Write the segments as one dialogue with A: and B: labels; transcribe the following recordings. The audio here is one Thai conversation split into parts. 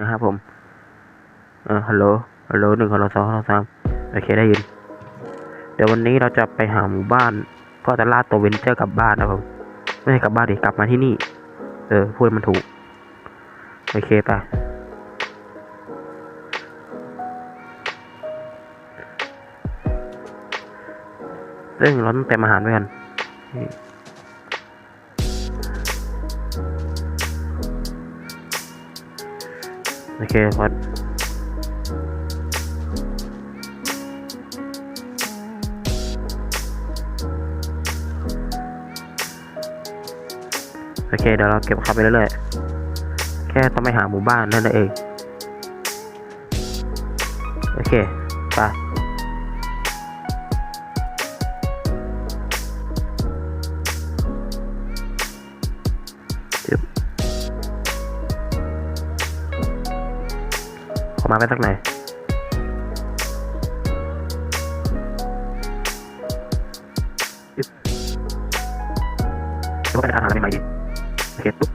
A: นะครับผมเออฮัลโหล ฮัลโหลหนึ่งฮัลโหลสองฮัลโหลสามโอเคได้ยิน เดี๋ยววันนี้เราจะไปหาหมู่บ้าน ก็จะลาดตัวเวนเจอร์กลับบ้านนะครับไม่ใช่กลับบ้านดิกลับมาที่นี่ เออ พูดมันถูก โอเคไปซึ่งเราต้องเตรียมอาหารไว้กัน โอเคพอดโอเคเดี๋ยวเราเก็บขับไปเรื่อยๆ แค่ต้องไปหาหมู่บ้านนั่นเอง โอเค ไป มาไปสักไหนยอึ๊บแล้วก็ไปอาหาอะไรใหม่ดิโอเคปุ๊บ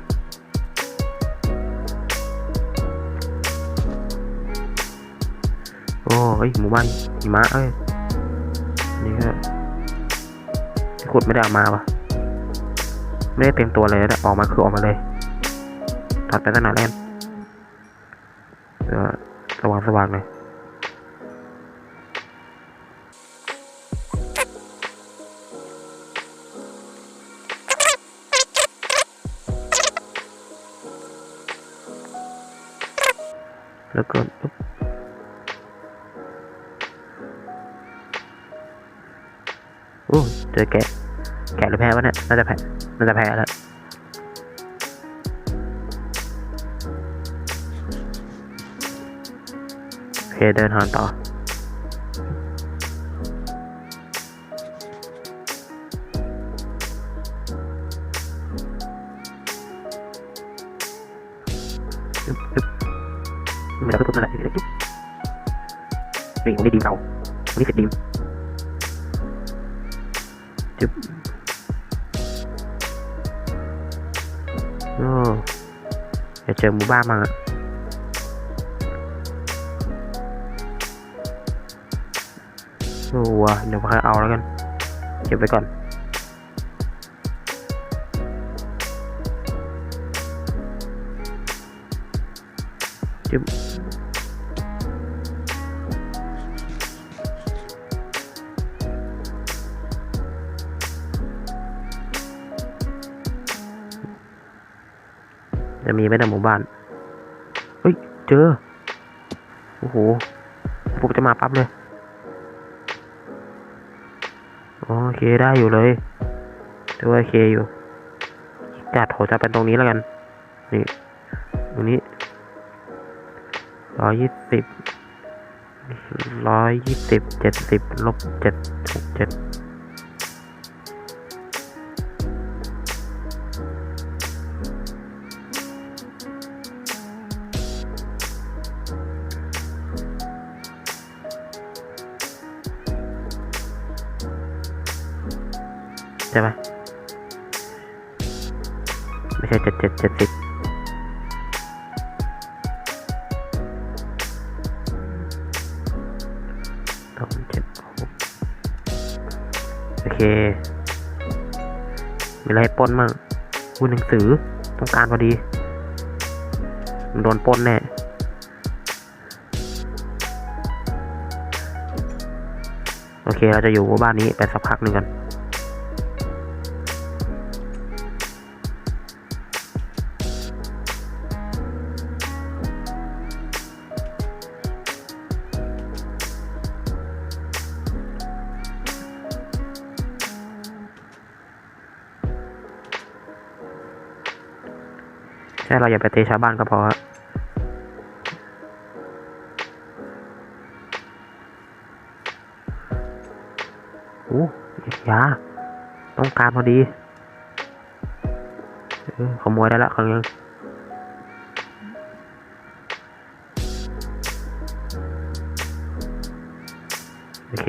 A: โอ้ยหมู่บ้านหิมะเอ้ยนี่ก็ที่ขุดไม่ได้เอามาวะไม่ได้เต็มตัวเลยนะออกมาคือออกมาเลยถอดไปตั้งนานแล้วเดี๋ย วสว่างสว่างๆหน่อยแล้วก็ปุ๊บโอ้เจอแกะ แกะหรือแพ้วะเนี่ย น่าจะแพ้ น่าจะแพ้แล้ว โอเคเดินทางต่ออึ๊บอึ๊บไม่ได้ก็ทุบนั่นแห สร็จดีมจุ๊บโอ้เดี๋ยวเจอหมู่บ้านมาอะโอ้วะเดี๋ยวค่อยเอาแล้วกัน เก็บไว้ก่อน จึ๊บจะมีไหมในหมู่บ้าน เฮ้ย เจอ โอ้โหผมจะมาปั๊บเลย โอเคได้อยู่เลยถือว่าโอเคอยู่จัดโหจะเป็นตรงนี้แล้วกัน นี่ ตรงนี้ร้อยยี่สิบร้อยยี่สิบเจ็ดสิบลบเจ็ดหกเจ็ด ช่ไหมไม่ใช่เจ็ดเจ็ดเจ็ดสิบสองเจ็ดหกโอเค มีอะไรป้นมั่งวุ้นหนังสือต้องการพอดีมันโดนป้นแน่โอเค เราจะอยู่บ้านนี้ไปสักพักหนึ่งกัน ใช่เราอย่าไปเตะชาวบ้านก็พอโอ้ยาต้องการพอดีขโมยได้ละครั้งนึงโอเค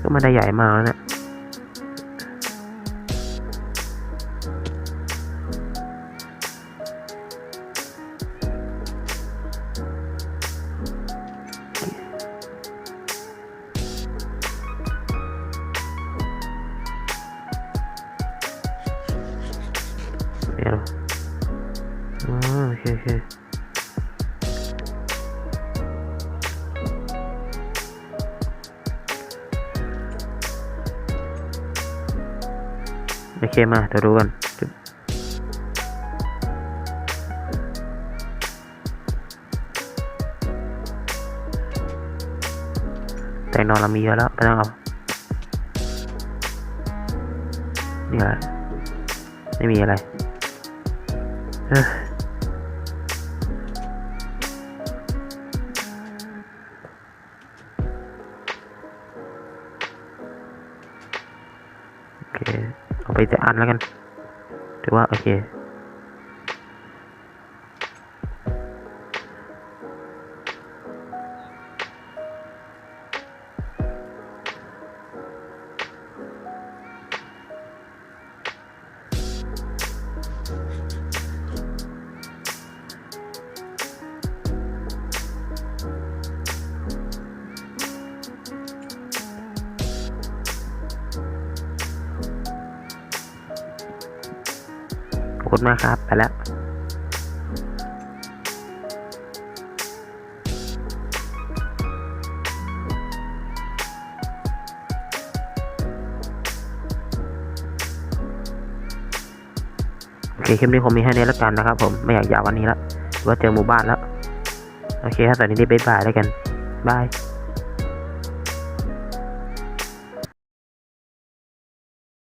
A: ก็ไม่ได้ใหญ่มากแล้วเนี่ย อ๋อโอเคโอเคโอเคมาเดี๋ยวดูกันแต่นอนเรามีเยอะแล้วไม่ต้องเอานี่แหละไม่มีอะไร เอ้อโอเคเอ คุณมากครับ ไปแล้วโอเคคลิปนี้ผมมีให้นี้แล้วกันนะครับผมไม่อยากยาววันนี้ละว่าเจอหมู่บ้านแล้ว โอเคครับตอนนี้ได้บ๊ายบายแล้วกัน บาย